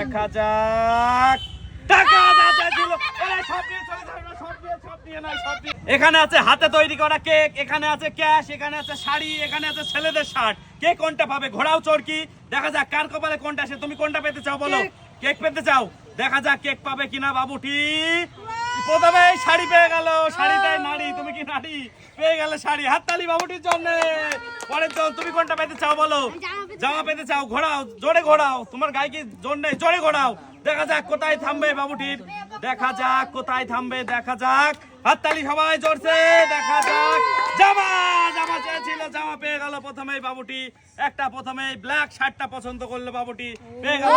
দেখা যাক। এখানে আছে হাতে তৈরি করা কেক এখানে আছে ক্যাশ এখানে আছে শাড়ি এখানে আছে ছেলেদের শার্ট। কে কোনটা পাবে? ঘোড়াও চরকি। দেখা যাক কার কপালে কোনটা আসে। তুমি কোনটা পেতে চাও বলো? কেক। পেতে চাও? দেখা যাক কেক পাবে কিনা বাবুটি। প্রথমে শাড়ি পেয়ে গেল। শাড়িটাই নারী তুমি কি নারী? পেয়ে গেলে শাড়ি। হাততালি বাবুটির জন্য। পরের জন তুমি কোনটা পেতে চাও বলো? জামা পেতে চাও ঘোড়াও জোরে ঘোড়াও তোমার গায়ে কি জোর নেই? জোরে ঘোড়াও দেখা যাক কোথায় থামবে বাবুটির দেখা যাক কোথায় থামবে দেখা যাক। হাততালি সবাই জোরছে দেখা যাক। জামা জামা চেয়েছিল জামা পেয়ে গেল প্রথমেই বাবুটি। একটা প্রথমেই ব্ল্যাক শার্টটা পছন্দ করল বাবুটি। পেয়ে গেল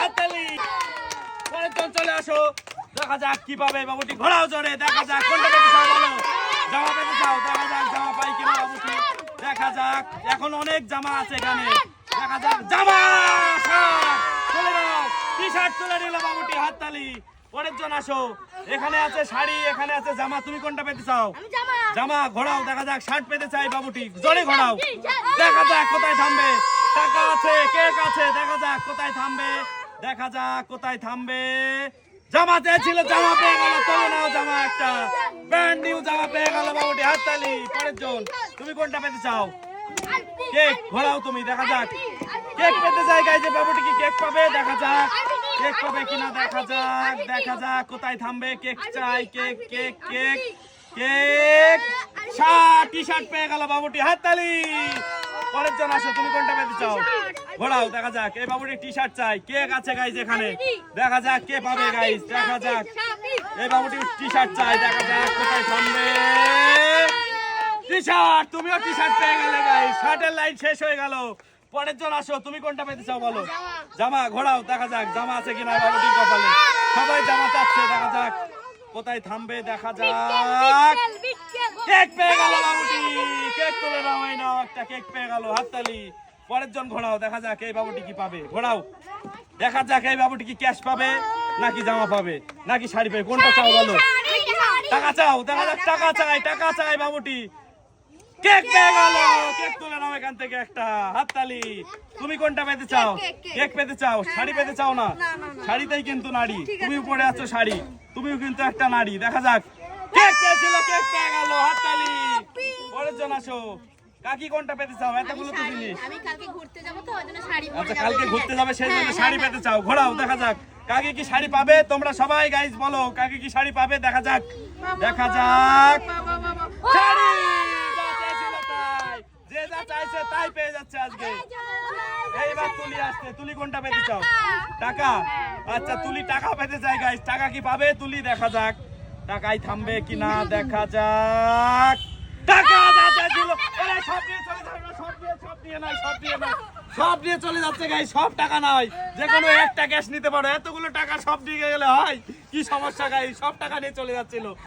হাততালি। পরের জন চলে আসো। দেখা যাক কি পাবে বাবুটি। ঘোড়াও জোরে দেখা যাক। কোনটা পেতে চাও বলো? জামা পেতে চাও দেখা যাক জামা পাই কিনা বাবুটি দেখা যাক এখন অনেক জামা আছে এখানে। দেখা যাক জামা তুলে নাও টি শার্ট তুলে নিল বাবুটি হাততালি। পরের জন আসো। এখানে আছে শাড়ি এখানে আছে জামা। তুমি কোনটা পেতে চাও? জামা। ঘোড়াও দেখা যাক শার্ট পেতে চাই বাবুটি। জোরে ঘোড়াও দেখা যাক কোথায় থামবে। টাকা আছে কেক আছে দেখা যাক কোথায় থামবে। দেখা যাক কোথায় থামবে। জামা চেয়েছিল, জামা পেয়ে গেল। তোলো নাও জামা একটা। ব্র্যান্ড নিউ জামা পেয়ে গেল বাবুটি, হাততালি, পরের জন। তুমি কোনটা পেতে চাও? কেক ঘোরাও তুমি, দেখা যাক। কেক পেতে চাই গাইছে বাবুটি কি কেক পাবে, দেখা যাক। কেক পাবে কিনা, দেখা যাক দেখা যাক কোথায় থামবে। কেক চাই cake cake cake cake shirt T shirt পেয়ে গেল বাবুটি, হাততালি। পরের জন আসো তুমি কোনটা পেতে চাও? ঘোরাও দেখা যাক। এই বাবুটি টি শার্ট চাই। কেক আছে গাইজ এখানে? দেখা যাক কে পাবে গাইজ দেখা যাক। এই বাবুটি টি শার্ট চাই দেখা যাক কোথায় থামবে টি শার্ট তুমিও টি শার্ট পেয়ে গেলে গাইজ শার্টের লাইন শেষ হয়ে গেল। পরের জন আসো তুমি কোনটা পেতে চাও বলো? জামা ঘোরাও দেখা যাক জামা আছে কিনা বাবুটির কপালে। সবাই জামা চাচ্ছে দেখা যাক কোথায় থামবে দেখা যাক। কেক পেয়ে গেল বাবুটি। কেক তুলে নাও এই নাও একটা কেক পেয়ে গেল হাততালি। পরের জন ঘোড়াও দেখা যাক এই বাবুটি কি পাবে। ঘোড়াও দেখা যাক এই বাবুটি কি ক্যাশ পাবে নাকি জামা পাবে নাকি শাড়ি পাবে। কোনটা চাও বলো? টাকা চাও দেখা যাক টাকা চাই টাকা চাই বাবুটি। কেক পেয়ে গেল কেক তুলে নাও এখান থেকে একটা হাততালি। তুমি কোনটা পেতে চাও? কেক পেতে চাও? শাড়ি পেতে চাও না? শাড়িতেই কিন্তু নারী। তুমি উপরে আছো শাড়ি তুমিও কিন্তু একটা নারী। দেখা যাক কেক পেয়েছিল কেক পেয়ে গেল হাততালি আসো। কাকি কোনটা পেতে চাও? এতগুলো তো জিনিস। আমি কালকে ঘুরতে যাব তো শাড়ি পরে আচ্ছা কালকে ঘুরতে যাবে সেই জন্য হ্যাঁ, শাড়ি হ্যাঁ, পেতে চাও। ঘোরাও দেখা যাক। কাকে কি শাড়ি পাবে? তোমরা সবাই গাইজ বলো কাকে কি শাড়ি পাবে? দেখা যাক। দেখা যাক। শাড়ি যা যে চাইছে তাই পেয়ে যাচ্ছে আজকে। এইবার তুলি আসছে তুলি কোনটা পেতে চাও? টাকা। আচ্ছা তুলি টাকা পেতে চাই গাইজ টাকা কি পাবে? তুলি দেখা যাক। টাকাই থামবে কিনা দেখা যাক। টাকা সব নিয়ে চলে যাচ্ছে গাই সব টাকা নয় যে কোনো একটা ক্যাশ নিতে পারো। এতগুলো টাকা সব দিয়ে গেলে হয়। কি সমস্যা গাই সব টাকা নিয়ে চলে যাচ্ছিল।